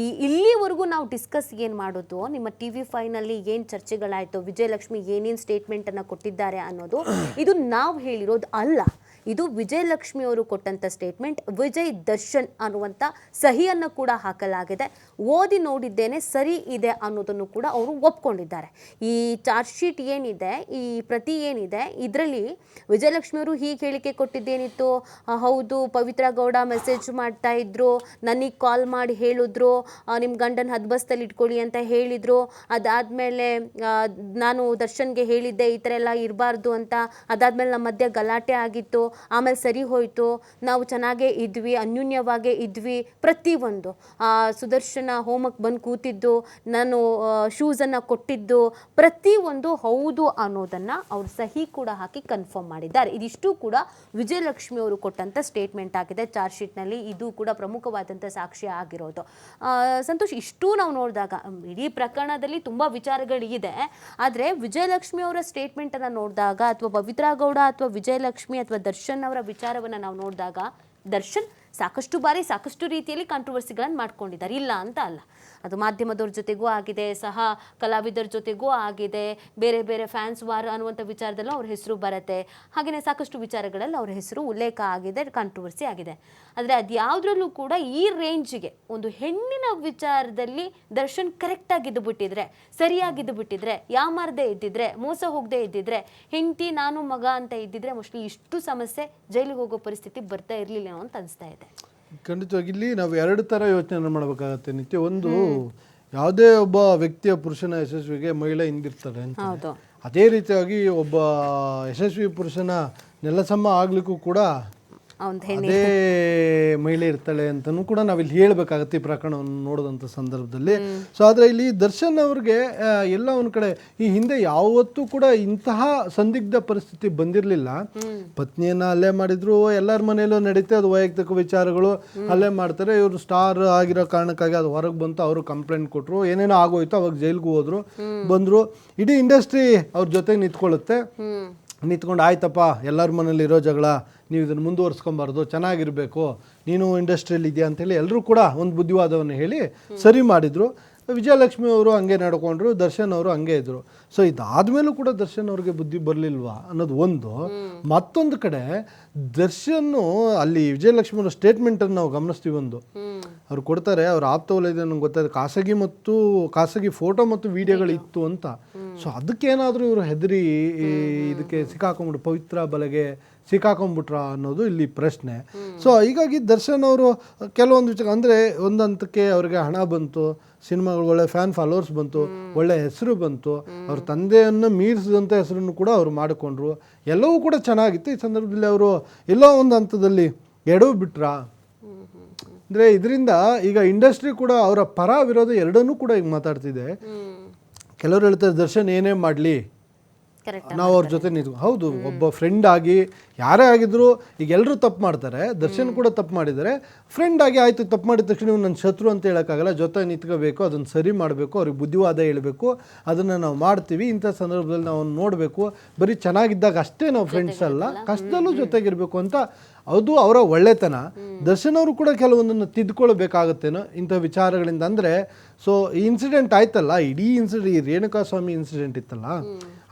ಈ ಇಲ್ಲಿವರೆಗೂ ನಾವು ಡಿಸ್ಕಸ್ ಏನು ಮಾಡೋದು, ನಿಮ್ಮ ಟಿ ವಿ ಫೈನಲ್ಲಿ ಏನು ಚರ್ಚೆಗಳಾಯಿತು, ವಿಜಯಲಕ್ಷ್ಮಿ ಏನೇನು ಸ್ಟೇಟ್ಮೆಂಟನ್ನು ಕೊಟ್ಟಿದ್ದಾರೆ ಅನ್ನೋದು, ಇದು ನಾವು ಹೇಳಿರೋದು ಅಲ್ಲ. ಇದು ವಿಜಯಲಕ್ಷ್ಮಿ ಅವರು ಕೊಟ್ಟಂತ ಸ್ಟೇಟ್ಮೆಂಟ್ ವಿಜಯ್ ದರ್ಶನ್ ಅನ್ನುವಂಥ ಸಹಿಯನ್ನು ಕೂಡ ಹಾಕಲಾಗಿದೆ. ಓದಿ ನೋಡಿದ್ದೇನೆ ಸರಿ ಇದೆ ಅನ್ನೋದನ್ನು ಕೂಡ ಅವರು ಒಪ್ಕೊಂಡಿದ್ದಾರೆ. ಈ ಚಾರ್ಜ್ ಶೀಟ್ ಏನಿದೆ, ಈ ಪ್ರತಿ ಏನಿದೆ, ಇದರಲ್ಲಿ ವಿಜಯಲಕ್ಷ್ಮಿ ಅವರು ಹೀಗೆ ಹೇಳಿಕೆ ಕೊಟ್ಟಿದ್ದೇನಿತ್ತು. ಹೌದು, ಪವಿತ್ರ ಗೌಡ ಮೆಸೇಜ್ ಮಾಡ್ತಾ ಇದ್ರು, ನನಗೆ ಕಾಲ್ ಮಾಡಿ ಹೇಳಿದ್ರು ನಿಮ್ಮ ಗಂಡನ ಹದ್ಬಸ್ತಲ್ಲಿ ಇಟ್ಕೊಳ್ಳಿ ಅಂತ ಹೇಳಿದ್ರು. ಅದಾದಮೇಲೆ ನಾನು ದರ್ಶನ್ಗೆ ಹೇಳಿದ್ದೆ ಈ ಥರ ಎಲ್ಲ ಇರಬಾರ್ದು ಅಂತ. ಅದಾದಮೇಲೆ ನಮ್ಮ ಮಧ್ಯೆ ಗಲಾಟೆ ಆಗಿತ್ತು. ಆಮೇಲೆ ಸರಿ ಹೋಯಿತು, ನಾವು ಚೆನ್ನಾಗೇ ಇದ್ವಿ, ಅನ್ಯೂನ್ಯವಾಗೇ ಇದ್ವಿ, ಪ್ರತಿಯೊಂದು. ಸುದರ್ಶನ ಹೋಮಕ್ಕೆ ಬಂದು ಕೂತಿದ್ದು, ನಾನು ಶೂಸನ್ನು ಕೊಟ್ಟಿದ್ದು, ಪ್ರತಿಯೊಂದು ಹೌದು ಅನ್ನೋದನ್ನು ಅವ್ರು ಸಹಿ ಕೂಡ ಹಾಕಿ ಕನ್ಫರ್ಮ್ ಮಾಡಿದ್ದಾರೆ. ಇದಿಷ್ಟು ಕೂಡ ವಿಜಯಲಕ್ಷ್ಮಿ ಅವರು ಕೊಟ್ಟಂಥ ಸ್ಟೇಟ್ಮೆಂಟ್ ಆಗಿದೆ ಚಾರ್ಜ್ ಶೀಟ್ನಲ್ಲಿ ಇದು ಕೂಡ ಪ್ರಮುಖವಾದಂಥ ಸಾಕ್ಷಿ ಆಗಿರೋದು. ಸಂತೋಷ್, ಇಷ್ಟು ನಾವು ನೋಡಿದಾಗ, ಇಡೀ ಪ್ರಕರಣದಲ್ಲಿ ತುಂಬ ವಿಚಾರಗಳಿದೆ. ಆದರೆ ವಿಜಯಲಕ್ಷ್ಮಿ ಅವರ ಸ್ಟೇಟ್ಮೆಂಟನ್ನು ನೋಡಿದಾಗ, ಅಥವಾ ಪವಿತ್ರ ಗೌಡ, ಅಥವಾ ವಿಜಯಲಕ್ಷ್ಮಿ, ಅಥವಾ ದರ್ಶನ್ ಅವರ ವಿಚಾರವನ್ನು ನಾವು ನೋಡಿದಾಗ ದರ್ಶನ್ ಸಾಕಷ್ಟು ಬಾರಿ ಸಾಕಷ್ಟು ರೀತಿಯಲ್ಲಿ ಕಾಂಟ್ರವರ್ಸಿಗಳನ್ನು ಮಾಡ್ಕೊಂಡಿದ್ದಾರೆ. ಇಲ್ಲ ಅಂತ ಅಲ್ಲ. ಅದು ಮಾಧ್ಯಮದವ್ರ ಜೊತೆಗೂ ಆಗಿದೆ, ಸಹ ಕಲಾವಿದರ ಜೊತೆಗೂ ಆಗಿದೆ, ಬೇರೆ ಬೇರೆ ಫ್ಯಾನ್ಸ್ ವಾರ ಅನ್ನುವಂಥ ವಿಚಾರದಲ್ಲೂ ಅವ್ರ ಹೆಸರು ಬರುತ್ತೆ. ಹಾಗೆಯೇ ಸಾಕಷ್ಟು ವಿಚಾರಗಳಲ್ಲಿ ಅವ್ರ ಹೆಸರು ಉಲ್ಲೇಖ ಆಗಿದೆ ಕಾಂಟ್ರವರ್ಸಿ ಆಗಿದೆ. ಆದರೆ ಅದು ಯಾವುದ್ರಲ್ಲೂ ಕೂಡ ಈ ರೇಂಜಿಗೆ ಒಂದು ಹೆಣ್ಣಿನ ವಿಚಾರದಲ್ಲಿ ದರ್ಶನ್ ಕರೆಕ್ಟಾಗಿದ್ದು ಬಿಟ್ಟಿದ್ರೆ ಸರಿಯಾಗಿದ್ದು ಬಿಟ್ಟಿದ್ರೆ ಯಾಮಾರದೆ ಇದ್ದಿದ್ರೆ, ಮೋಸ ಹೋಗದೆ ಇದ್ದಿದ್ರೆ, ಹೆಂಡತಿ ನಾನು ಮಗ ಅಂತ ಇದ್ದಿದ್ರೆ ಮೋಸ್ಟ್ಲಿ ಇಷ್ಟು ಸಮಸ್ಯೆ ಜೈಲಿಗೆ ಹೋಗೋ ಪರಿಸ್ಥಿತಿ ಬರ್ತಾ ಇರಲಿಲ್ಲ ಅಂತ ಅನಿಸ್ತಾ ಇದೆ. ಖಂಡಿತವಾಗಿ ಇಲ್ಲಿ ನಾವು ಎರಡು ಥರ ಯೋಚನೆ ಮಾಡಬೇಕಾಗತ್ತೆ ನಿತ್ಯ. ಒಂದು ಯಾವುದೇ ಒಬ್ಬ ವ್ಯಕ್ತಿಯ ಪುರುಷನ ಯಶಸ್ವಿಗೆ ಮಹಿಳೆ ಹಿಂದಿರ್ತಾರೆ ಅಂತ ಅದೇ ರೀತಿಯಾಗಿ ಒಬ್ಬ ಯಶಸ್ವಿ ಪುರುಷನ ನೆಲಸಮ ಆಗಲಿಕ್ಕೂ ಕೂಡ ಅದೇ ಮಹಿಳೆ ಇರ್ತಾಳೆ ಅಂತಲೂ ಕೂಡ ನಾವಿಲ್ಲಿ ಹೇಳ್ಬೇಕಾಗತ್ತೆ ಈ ಪ್ರಕರಣವನ್ನು ನೋಡಿದಂಥ ಸಂದರ್ಭದಲ್ಲಿ. ಸೊ ಆದರೆ ಇಲ್ಲಿ ದರ್ಶನ್ ಅವ್ರಿಗೆ ಎಲ್ಲ ಒಂದು ಕಡೆ ಈ ಹಿಂದೆ ಯಾವತ್ತೂ ಕೂಡ ಇಂತಹ ಸಂದಿಗ್ಧ ಪರಿಸ್ಥಿತಿ ಬಂದಿರಲಿಲ್ಲ. ಪತ್ನಿಯನ್ನ ಅಲ್ಲೇ ಮಾಡಿದ್ರು ಎಲ್ಲರ ಮನೆಯಲ್ಲೂ ನಡೀತೆ ಅದು ವೈಯಕ್ತಿಕ ವಿಚಾರಗಳು ಅಲ್ಲೇ ಮಾಡ್ತಾರೆ ಇವರು ಸ್ಟಾರ್ ಆಗಿರೋ ಕಾರಣಕ್ಕಾಗಿ ಅದು ಹೊರಗೆ ಬಂತು ಅವರು ಕಂಪ್ಲೇಂಟ್ ಕೊಟ್ಟರು ಏನೇನೋ ಆಗೋಯ್ತು ಅವಾಗ ಜೈಲ್ಗೂ ಹೋದ್ರು ಬಂದರು. ಇಡೀ ಇಂಡಸ್ಟ್ರಿ ಅವ್ರ ಜೊತೆಗೆ ನಿಂತ್ಕೊಳ್ಳುತ್ತೆ. ನಿಂತ್ಕೊಂಡು, ಆಯ್ತಪ್ಪ, ಎಲ್ಲರ ಮನೇಲಿ ಇರೋ ಜಗಳ, ನೀವು ಇದನ್ನು ಮುಂದುವರ್ಸ್ಕೊಬಾರ್ದು, ಚೆನ್ನಾಗಿರಬೇಕು, ನೀನು ಇಂಡಸ್ಟ್ರಿಯಲ್ಲಿ ಇದೆಯಾ? ಅಂತೇಳಿ ಎಲ್ಲರೂ ಕೂಡ ಒಂದು ಬುದ್ಧಿವಾದವನ್ನು ಹೇಳಿ ಸರಿ ಮಾಡಿದರು. ವಿಜಯಲಕ್ಷ್ಮಿ ಅವರು ಹಂಗೆ ನಡ್ಕೊಂಡ್ರು, ದರ್ಶನ್ ಅವರು ಹಂಗೆ ಇದ್ರು. ಸೊ ಇದಾದ್ಮೇಲೂ ಕೂಡ ದರ್ಶನ್ ಅವ್ರಿಗೆ ಬುದ್ಧಿ ಬರಲಿಲ್ವಾ ಅನ್ನೋದು ಒಂದು. ಮತ್ತೊಂದು ಕಡೆ ದರ್ಶನ್ ಅಲ್ಲಿ ವಿಜಯಲಕ್ಷ್ಮಿಯವರ ಸ್ಟೇಟ್ಮೆಂಟನ್ನು ನಾವು ಗಮನಿಸ್ತೀವಿ ಒಂದು. ಅವ್ರು ಕೊಡ್ತಾರೆ ಅವ್ರ ಆಪ್ತ ವಲಯದ ನಂಗೆ ಗೊತ್ತಾಯ್ತು ಖಾಸಗಿ ಮತ್ತು ಖಾಸಗಿ ಫೋಟೋ ಮತ್ತು ವಿಡಿಯೋಗಳು ಇತ್ತು ಅಂತ. ಸೊ ಅದಕ್ಕೇನಾದರೂ ಇವರು ಹೆದರಿ ಇದಕ್ಕೆ ಸಿಕ್ಕಾಕೊಂಡ್ಬಿಟ್ಟು ಪವಿತ್ರ ಬಲೆಗೆ ಸಿಕ್ಕಾಕೊಂಡ್ಬಿಟ್ರ ಅನ್ನೋದು ಇಲ್ಲಿ ಪ್ರಶ್ನೆ. ಸೊ ಹೀಗಾಗಿ ದರ್ಶನ್ ಅವರು ಕೆಲವೊಂದು ವಿಚಾರ ಅಂದರೆ ಒಂದು ಹಂತಕ್ಕೆ ಅವ್ರಿಗೆ ಹಣ ಬಂತು ಸಿನಿಮಾಗಳು ಒಳ್ಳೆ ಫ್ಯಾನ್ ಫಾಲೋವರ್ಸ್ ಬಂತು ಒಳ್ಳೆ ಹೆಸರು ಬಂತು ಅವ್ರ ತಂದೆಯನ್ನು ಮೀರಿಸಿದಂಥ ಹೆಸರನ್ನು ಕೂಡ ಅವರು ಮಾಡಿಕೊಂಡ್ರು. ಎಲ್ಲವೂ ಕೂಡ ಚೆನ್ನಾಗಿತ್ತು. ಈ ಸಂದರ್ಭದಲ್ಲಿ ಅವರು ಎಲ್ಲೋ ಒಂದು ಹಂತದಲ್ಲಿ ಎಡವು ಬಿಟ್ರಾ. ಅಂದರೆ ಇದರಿಂದ ಈಗ ಇಂಡಸ್ಟ್ರಿ ಕೂಡ ಅವರ ಪರ ವಿರೋಧ ಎರಡನ್ನೂ ಕೂಡ ಈಗ ಮಾತಾಡ್ತಿದೆ. ಕೆಲವರು ಹೇಳ್ತಾರೆ ದರ್ಶನ್ ಏನೇ ಮಾಡಲಿ ನಾವು ಅವ್ರ ಜೊತೆ ನಿಂತು ಹೌದು ಒಬ್ಬ ಫ್ರೆಂಡ್ ಆಗಿ ಯಾರೇ ಆಗಿದ್ರು ಈಗ ಎಲ್ಲರೂ ತಪ್ಪು ಮಾಡ್ತಾರೆ ದರ್ಶನ್ ಕೂಡ ತಪ್ಪು ಮಾಡಿದ್ದಾರೆ. ಫ್ರೆಂಡ್ ಆಗಿ ಆಯಿತು ತಪ್ಪು ಮಾಡಿದ ತಕ್ಷಣ ನೀವು ನನ್ನ ಶತ್ರು ಅಂತ ಹೇಳೋಕ್ಕಾಗಲ್ಲ ಜೊತೆ ನಿಂತ್ಕೋಬೇಕು ಅದನ್ನು ಸರಿ ಮಾಡಬೇಕು ಅವ್ರಿಗೆ ಬುದ್ಧಿವಾದ ಹೇಳಬೇಕು ಅದನ್ನು ನಾವು ಮಾಡ್ತೀವಿ ಇಂಥ ಸಂದರ್ಭದಲ್ಲಿ ನಾವು ನೋಡಬೇಕು. ಬರೀ ಚೆನ್ನಾಗಿದ್ದಾಗ ಅಷ್ಟೇ ನಾವು ಫ್ರೆಂಡ್ಸ್ ಅಲ್ಲ ಕಷ್ಟದಲ್ಲೂ ಜೊತೆಗಿರಬೇಕು ಅಂತ ಅದು ಅವರ ಒಳ್ಳೆತನ. ದರ್ಶನ್ ಅವರು ಕೂಡ ಕೆಲವೊಂದನ್ನು ತಿದ್ಕೊಳ್ಬೇಕಾಗತ್ತೇನೋ ಇಂಥ ವಿಚಾರಗಳಿಂದ ಅಂದರೆ ಸೊ ಈ ಇನ್ಸಿಡೆಂಟ್ ಆಯ್ತಲ್ಲ ಇಡೀ ಇನ್ಸಿಡೆಂಟ್ ಈ ರೇಣುಕಾ ಸ್ವಾಮಿ ಇನ್ಸಿಡೆಂಟ್ ಇತ್ತಲ್ಲ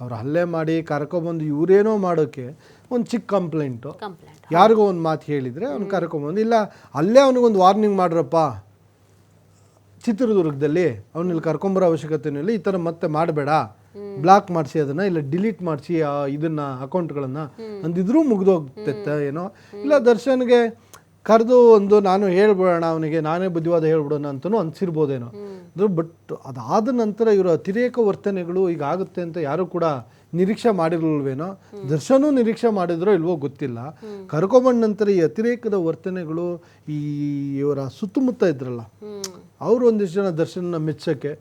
ಅವ್ರು ಹಲ್ಲೆ ಮಾಡಿ ಕರ್ಕೊಬಂದು ಇವರೇನೋ ಮಾಡೋಕ್ಕೆ ಒಂದು ಚಿಕ್ಕ ಕಂಪ್ಲೇಂಟು ಯಾರಿಗೋ ಒಂದು ಮಾತು ಹೇಳಿದರೆ ಅವ್ನು ಕರ್ಕೊಂಬಂದು ಇಲ್ಲ ಅಲ್ಲೇ ಅವನಿಗೊಂದು ವಾರ್ನಿಂಗ್ ಮಾಡ್ರಪ್ಪ. ಚಿತ್ರದುರ್ಗದಲ್ಲಿ ಅವ್ನಲ್ಲಿ ಕರ್ಕೊಂಬರೋ ಅವಶ್ಯಕತೆನೂ ಇಲ್ಲ ಈ ಥರ ಮತ್ತೆ ಮಾಡಬೇಡ. ಬ್ಲಾಕ್ ಮಾಡಿಸಿ ಅದನ್ನು ಇಲ್ಲ ಡಿಲೀಟ್ ಮಾಡಿಸಿ ಇದನ್ನು ಅಕೌಂಟ್ಗಳನ್ನು ಅಂದಿದ್ರೂ ಮುಗಿದೋಗ್ತೈತೆ ಏನೋ. ಇಲ್ಲ ದರ್ಶನ್ಗೆ ಕರೆದು ಒಂದು ನಾನು ಹೇಳ್ಬಿಡೋಣ ಅವನಿಗೆ ನಾನೇ ಬುದ್ಧಿವಾದ ಹೇಳ್ಬಿಡೋಣ ಅಂತಲೂ ಅನ್ಸಿರ್ಬೋದೇನೋ. ಬಟ್ ಅದಾದ ನಂತರ ಇವರ ಅತಿರೇಕ ವರ್ತನೆಗಳು ಈಗ ಆಗುತ್ತೆ ಅಂತ ಯಾರು ಕೂಡ ನಿರೀಕ್ಷೆ ಮಾಡಿರಲ್ವೇನೋ ದರ್ಶನೂ ನಿರೀಕ್ಷೆ ಮಾಡಿದ್ರೋ ಇಲ್ವೋ ಗೊತ್ತಿಲ್ಲ. ಕರ್ಕೊಂಬಂದ ನಂತರ ಈ ಅತಿರೇಕದ ವರ್ತನೆಗಳು ಈ ಇವರ ಸುತ್ತಮುತ್ತ ಇದ್ರಲ್ಲ ಅವರು ಒಂದಿಷ್ಟು ಜನ ದರ್ಶನ ಮೆಚ್ಚಕ್ಕೆ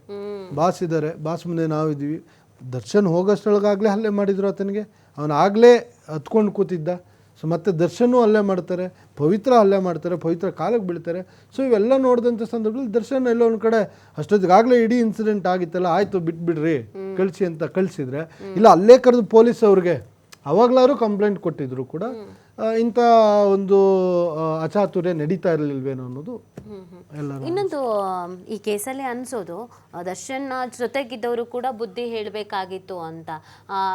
ಬಾಸ್ ಇದ್ದಾರೆ ಬಾಸ್ ಮುಂದೆ ನಾವಿದ್ದೀವಿ ದರ್ಶನ್ ಹೋಗೋಷ್ಟೊಳಗಾಗಲೇ ಹಲ್ಲೆ ಮಾಡಿದ್ರು ಆತನಿಗೆ. ಅವನು ಆಗಲೇ ಹತ್ಕೊಂಡು ಕೂತಿದ್ದ. ಸೊ ಮತ್ತೆ ದರ್ಶನೂ ಅಲ್ಲೇ ಮಾಡ್ತಾರೆ ಪವಿತ್ರ ಅಲ್ಲೇ ಮಾಡ್ತಾರೆ ಪವಿತ್ರ ಕಾಲಕ್ಕೆ ಬೀಳ್ತಾರೆ. ಸೊ ಇವೆಲ್ಲ ನೋಡಿದಂಥ ಸಂದರ್ಭದಲ್ಲಿ ದರ್ಶನ ಎಲ್ಲೋ ಒಂದು ಕಡೆ ಅಷ್ಟೊತ್ತಿಗಾಗಲೇ ಇಡೀ ಇನ್ಸಿಡೆಂಟ್ ಆಗಿತ್ತಲ್ಲ ಆಯಿತು ಬಿಟ್ಬಿಡ್ರಿ ಕಳಿಸಿ ಅಂತ ಕಳಿಸಿದ್ರೆ. ಇಲ್ಲ ಅಲ್ಲೇ ಕರೆದು ಪೊಲೀಸ್ ಅವ್ರಿಗೆ ಅವಾಗಲಾರು ಕಂಪ್ಲೇಂಟ್ ಕೊಟ್ಟಿದ್ರು ಕೂಡ ಇಂಥ ಒಂದು ಅಚಾತುರ್ಯ ನಡೀತಾ ಇರಲಿಲ್ವೇನೋ ಅನ್ನೋದು ಇನ್ನೊಂದು ಈ ಕೇಸಲ್ಲಿ ಅನ್ಸೋದು ದರ್ಶನ್ ಜೊತೆಗಿದ್ದವರು ಕೂಡ ಬುದ್ಧಿ ಹೇಳಬೇಕಾಗಿತ್ತು ಅಂತ.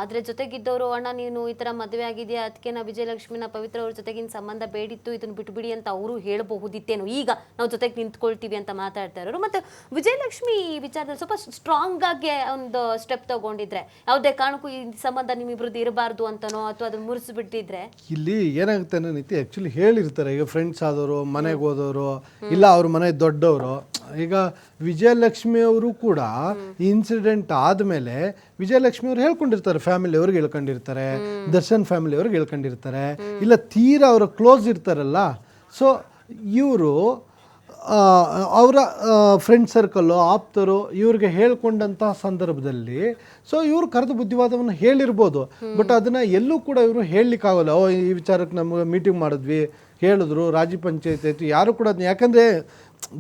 ಅದ್ರ ಆದ್ರೆ ಜೊತೆಗಿದ್ದವರು ಅಣ್ಣ ನೀನು ಈ ತರ ಮದುವೆ ಆಗಿದೆಯಾ? ಅದಕ್ಕೆ ನಾ ವಿಜಯಲಕ್ಷ್ಮಿನ ಪವಿತ್ರ ಅವ್ರ ಜೊತೆಗಿನ ಸಂಬಂಧ ಬೇಡಿತ್ತು ಇದನ್ನ ಬಿಟ್ಬಿಡಿ ಅಂತ ಅವರು ಹೇಳಬಹುದಿತ್ತೇನೋ. ಈಗ ನಾವು ಜೊತೆಗೆ ನಿಂತ್ಕೊಳ್ತೀವಿ ಅಂತ ಮಾತಾಡ್ತಾ ಇರೋರು. ಮತ್ತೆ ವಿಜಯಲಕ್ಷ್ಮಿ ಈ ವಿಚಾರದಲ್ಲಿ ಸ್ವಲ್ಪ ಸ್ಟ್ರಾಂಗ್ ಆಗಿ ಒಂದು ಸ್ಟೆಪ್ ತಗೊಂಡಿದ್ರೆ ಯಾವುದೇ ಕಾರಣಕ್ಕೂ ಈ ಸಂಬಂಧ ನಿಮ್ಮಿಬ್ರದ್ದು ಇರಬಾರ್ದು ಅಂತನೋ ಅಥವಾ ಅದನ್ನ ಮುರಿಸ್ಬಿಟ್ಟಿದ್ರೆ? ಇಲ್ಲಿ ಏನಾಗುತ್ತೆ ಅನ್ನೋ ಆ್ಯಕ್ಚುಲಿ ಹೇಳಿರ್ತಾರೆ. ಈಗ ಫ್ರೆಂಡ್ಸ್ ಆದವರು ಮನೆಗೆ ಹೋದವರು ಇಲ್ಲ ಅವ್ರ ಮನೆ ದೊಡ್ಡವರು. ಈಗ ವಿಜಯಲಕ್ಷ್ಮಿ ಅವರು ಕೂಡ ಇನ್ಸಿಡೆಂಟ್ ಆದಮೇಲೆ ವಿಜಯಲಕ್ಷ್ಮಿ ಅವರು ಹೇಳ್ಕೊಂಡಿರ್ತಾರೆ ಫ್ಯಾಮಿಲಿ ಅವ್ರಿಗೆ ಹೇಳ್ಕೊಂಡಿರ್ತಾರೆ, ದರ್ಶನ್ ಫ್ಯಾಮಿಲಿ ಅವ್ರಿಗೆ ಹೇಳ್ಕೊಂಡಿರ್ತಾರೆ. ಇಲ್ಲ ತೀರಾ ಅವರು ಕ್ಲೋಸ್ ಇರ್ತಾರಲ್ಲ. ಸೊ ಇವರು ಅವರ ಫ್ರೆಂಡ್ ಸರ್ಕಲ್ಲು ಆಪ್ತರು ಇವ್ರಿಗೆ ಹೇಳ್ಕೊಂಡಂತಹ ಸಂದರ್ಭದಲ್ಲಿ ಸೊ ಇವರು ಕರೆದು ಬುದ್ಧಿವಾದವನ್ನು ಹೇಳಿರ್ಬೋದು. ಬಟ್ ಅದನ್ನು ಎಲ್ಲೂ ಕೂಡ ಇವರು ಹೇಳಲಿಕ್ಕಾಗಲ್ಲ, ಓ, ಈ ವಿಚಾರಕ್ಕೆ ನಮಗೆ ಮೀಟಿಂಗ್ ಮಾಡಿದ್ವಿ ಹೇಳಿದ್ರು ರಾಜ್ಯ ಪಂಚಾಯತ್ ಆಯಿತು ಯಾರು ಕೂಡ ಅದನ್ನ ಯಾಕಂದರೆ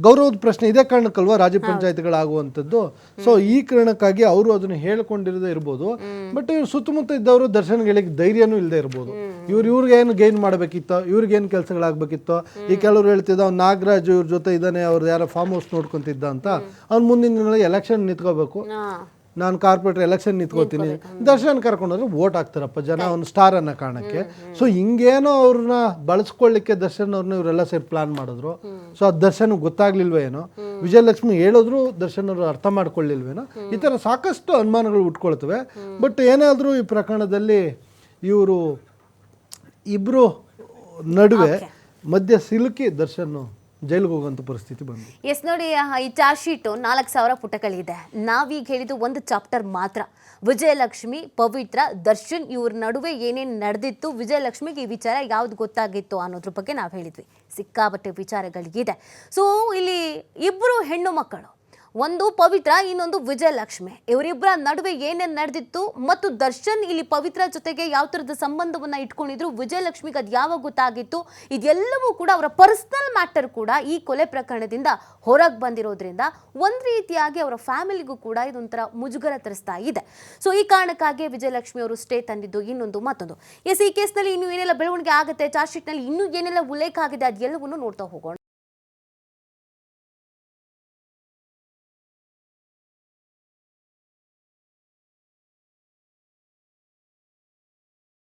ಗೌರವದ ಪ್ರಶ್ನೆ ಇದೇ ಕಾರಣಕ್ಕಲ್ವ ರಾಜ್ಯ ಪಂಚಾಯತ್ಗಳಾಗುವಂಥದ್ದು? ಸೊ ಈ ಕಾರಣಕ್ಕಾಗಿ ಅವರು ಅದನ್ನು ಹೇಳ್ಕೊಂಡಿರದೇ ಇರ್ಬೋದು. ಬಟ್ ಇವ್ರು ಸುತ್ತಮುತ್ತ ಇದ್ದವರು ದರ್ಶನಗಳಿಗೆ ಧೈರ್ಯನೂ ಇಲ್ಲದೆ ಇರ್ಬೋದು. ಇವ್ರು ಇವ್ರಿಗೆ ಏನು ಗೈನ್ ಮಾಡಬೇಕಿತ್ತು ಇವ್ರಿಗೆ ಏನು ಕೆಲಸಗಳಾಗಬೇಕಿತ್ತೋ ಈ ಕೆಲವರು ಹೇಳ್ತಿದ್ದ ಅವ್ನು ನಾಗರಾಜ್ ಇವ್ರ ಜೊತೆ ಇದ್ದಾನೆ ಅವ್ರದ್ದು ಯಾರೋ ಫಾರ್ಮ್ ಹೌಸ್ ನೋಡ್ಕೊಂತಿದ್ದ ಅಂತ ಅವ್ನು ಮುಂದಿನ ದಿನಗಳಲ್ಲಿ ಎಲೆಕ್ಷನ್ ನಿಂತ್ಕೋಬೇಕು. ನಾನು ಕಾರ್ಪೊರೇಟರ್ ಎಲೆಕ್ಷನ್ ನಿಂತ್ಕೋತೀನಿ ದರ್ಶನ್ ಕರ್ಕೊಂಡೋದ್ರೆ ವೋಟ್ ಹಾಕ್ತಾರಪ್ಪ ಜನ ಅವ್ನು ಸ್ಟಾರ್ ಅನ್ನೋ ಕಾರಣಕ್ಕೆ ಸೊ ಹಿಂಗೇನೋ ಅವ್ರನ್ನ ಬಳಸ್ಕೊಳ್ಳಿಕ್ಕೆ ದರ್ಶನ್ ಅವ್ರನ್ನ ಇವರೆಲ್ಲ ಸೇರಿ ಪ್ಲಾನ್ ಮಾಡಿದ್ರು. ಸೊ ಅದು ದರ್ಶನ್ ಗೊತ್ತಾಗ್ಲಿಲ್ವೋ ಏನೋ? ವಿಜಯಲಕ್ಷ್ಮಿ ಹೇಳಿದ್ರು ದರ್ಶನ್ ಅವರು ಅರ್ಥ ಮಾಡ್ಕೊಳ್ಳಿಲ್ವೇನೋ? ಈ ಥರ ಸಾಕಷ್ಟು ಅನುಮಾನಗಳು ಉಟ್ಕೊಳ್ತವೆ. ಬಟ್ ಏನಾದರೂ ಈ ಪ್ರಕರಣದಲ್ಲಿ ಇವರು ಇಬ್ಬರು ನಡುವೆ ಮಧ್ಯ ಸಿಲುಕಿ ದರ್ಶನ್ ಜೈಲಿಗೆ ಹೋಗುವಂಥ ಪರಿಸ್ಥಿತಿ ಬಂದು ಎಸ್, ನೋಡಿ ಈ ಚಾರ್ಜ್ ಶೀಟು ನಾಲ್ಕು ಸಾವಿರ ಪುಟಗಳಿದೆ. ನಾವೀಗ ಹೇಳಿದ್ದು ಒಂದು ಚಾಪ್ಟರ್ ಮಾತ್ರ. ವಿಜಯಲಕ್ಷ್ಮಿ, ಪವಿತ್ರ, ದರ್ಶನ್, ಇವ್ರ ನಡುವೆ ಏನೇನು ನಡೆದಿತ್ತು, ವಿಜಯಲಕ್ಷ್ಮಿಗೆ ಈ ವಿಚಾರ ಯಾವ್ದು ಗೊತ್ತಾಗಿತ್ತು ಅನ್ನೋದ್ರ ಬಗ್ಗೆ ನಾವು ಹೇಳಿದ್ವಿ. ಸಿಕ್ಕಾಪಟ್ಟೆ ವಿಚಾರಗಳಿಗಿದೆ. ಸೊ ಇಲ್ಲಿ ಇಬ್ಬರು ಹೆಣ್ಣು ಮಕ್ಕಳು ಒಂದು ಪವಿತ್ರ, ಇನ್ನೊಂದು ವಿಜಯಲಕ್ಷ್ಮಿ. ಇವರಿಬ್ಬರ ನಡುವೆ ಏನೇನು ನಡೆದಿತ್ತು ಮತ್ತು ದರ್ಶನ್ ಇಲ್ಲಿ ಪವಿತ್ರ ಜೊತೆಗೆ ಯಾವ ಥರದ ಸಂಬಂಧವನ್ನು ಇಟ್ಕೊಂಡಿದ್ರು, ವಿಜಯಲಕ್ಷ್ಮಿಗೆ ಅದು ಯಾವಾಗ ಗೊತ್ತಾಗಿತ್ತು, ಇದೆಲ್ಲವೂ ಕೂಡ ಅವರ ಪರ್ಸನಲ್ ಮ್ಯಾಟರ್ ಕೂಡ ಈ ಕೊಲೆ ಪ್ರಕರಣದಿಂದ ಹೊರಗೆ ಬಂದಿರೋದ್ರಿಂದ ಒಂದು ರೀತಿಯಾಗಿ ಅವರ ಫ್ಯಾಮಿಲಿಗೂ ಕೂಡ ಇದೊಂಥರ ಮುಜುಗರ ತರಿಸ್ತಾ ಇದೆ. ಸೊ ಈ ಕಾರಣಕ್ಕಾಗಿ ವಿಜಯಲಕ್ಷ್ಮಿ ಅವರು ಸ್ಟೇ ತಂದಿದ್ದು ಇನ್ನೊಂದು ಮತ್ತೊಂದು. ಎಸ್ ಈ ಕೇಸ್ನಲ್ಲಿ ಇನ್ನೂ ಏನೆಲ್ಲ ಬೆಳವಣಿಗೆ ಆಗುತ್ತೆ ಚಾರ್ಜ್ ಶೀಟ್ನಲ್ಲಿ ಇನ್ನೂ ಏನೆಲ್ಲ ಉಲ್ಲೇಖ ಆಗಿದೆ, ಅದೆಲ್ಲವನ್ನು ನೋಡ್ತಾ ಹೋಗೋಣ.